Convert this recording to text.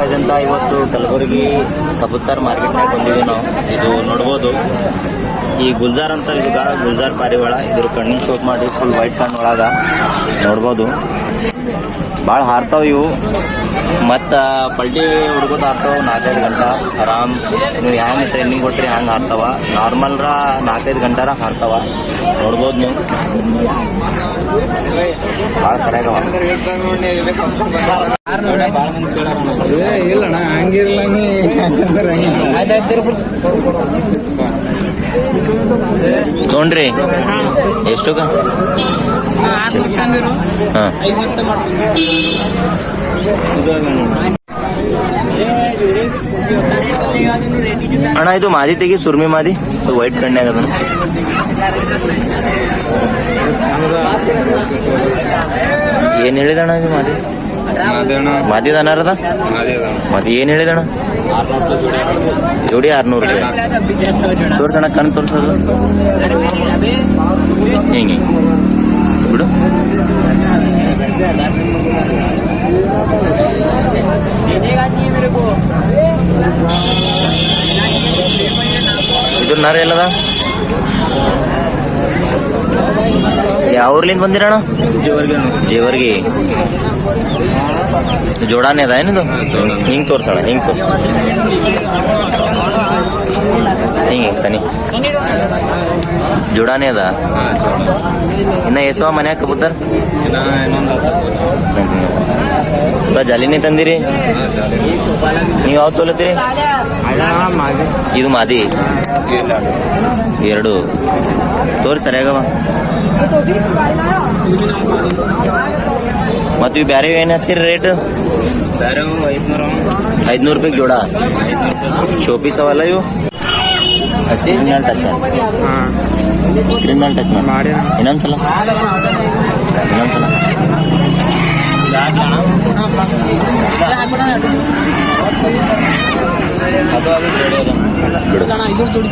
Price ಅಂತ ಇವತ್ತು ಕಲಬುರಗಿ ಕಬೂತರ್ ಮಾರ್ಕೆಟ್ನಾಗ ಬಂದಿದ್ದೀವಿ ನಾವು. ಇದು ನೋಡ್ಬೋದು. ಈ ಗುಲ್ಜಾರ್ ಅಂತ ಇದು ಗುಲ್ಜಾರ್ ಪಾರಿವಾಳ, ಇದ್ರ ಕಣ್ಣಿನ ಶೋಪ್ ಮಾಡಿ ಫುಲ್ ವೈಟ್ ಕಣ್ಣು ಒಳಗ ನೋಡ್ಬೋದು. ಭಾಳ ಹಾರ್ತಾವ ಇವು. ಮತ್ತು ಪಲ್ಟಿ ಹುಡುಗೋದು ಹಾರ್ತಾವ ನಾಲ್ಕೈದು ಗಂಟೆ. ಆರಾಮ್. ನೀವು ಹ್ಯಾಂಗೆ ಟ್ರೈನಿಂಗ್ ಕೊಟ್ರಿ ಹ್ಯಾಂಗೆ ಹಾರ್ತಾವ. ನಾರ್ಮಲ್ರ ನಾಲ್ಕೈದು ಗಂಟಾರ ಹಾರ್ತಾವ. ನೋಡ್ಬೋದು ನೀವು. ಭಾಳ ಸರಿಯಾಗವ ಇಲ್ಲಣ್ಣ ಹಂಗಿರಲ್ಲ ನೋಡ್ರಿ ಎಷ್ಟು ಅಣ್ಣ, ಇದು ಮಾದಿ ತೆಗಿ, ಸುರ್ಮಿ ಮಾದಿ. ವೈಟ್ ಕಣ್ಣೆ ಆಗದ ಏನ್ ಹೇಳಿದಣ್ಣ ಇದು ಮಾದಿ? ಮಾದಿ ಅನಾರದ? ಮಾದಿ ಏನ್ ಹೇಳಿದಣ್ಣ? ಜೋಡಿ ಆರ್ನೂರು ತೋರ್ಸಣ ಕಣ್ ತೋರ್ಸೋದು. ಹಿಂಗೆ. ಬಿಡು. ಇದು ಎಲ್ಲದ? ಯಾವ ಊರ್ಲಿಂದ ಬಂದಿರಣ ಜೇವರ್ಗಿ. ಜೋಡಾನೆ ಅದ ಏನಿದು? ಹಿಂಗ್ ತೋರ್ಸಣ ಹಿಂಗ್ ತೋರ್ಸ. ಹಿಂಗೆ ಸನಿ. ಜೋಡಾನೆ ಅದ? ಇನ್ನ ಎಸವ ಮನ್ಯಾಗ ಕಬೂತರ್ ಜಾಲಿನೇ ತಂದಿರಿ? ನೀವು ಯಾವ್ದು ತೊಲತ್ತೀರಿ? ಇದು ಮಾದಿ. ಎರಡು. ತೋರಿ ಸರಿಯಾಗವ. ಮತ್ತು ಇವು ಬೇರೆ ಏನು ಹಚ್ಚಿರಿ ರೇಟ್ ಐದ್ನೂರು ರೂಪಾಯಿ ಜೋಡ. ಶೋಪೀಸ್ ಅವಲ್ಲ ಇವು? ಸ್ಕ್ರೀನ್ ಮೇಲೆ ಟಚ್ ಮಾಡಿ. ಇನ್ನೊಂದ್ಸಲ. ಇನ್ನೊಂದ್ಸಲ. ಬಿಡು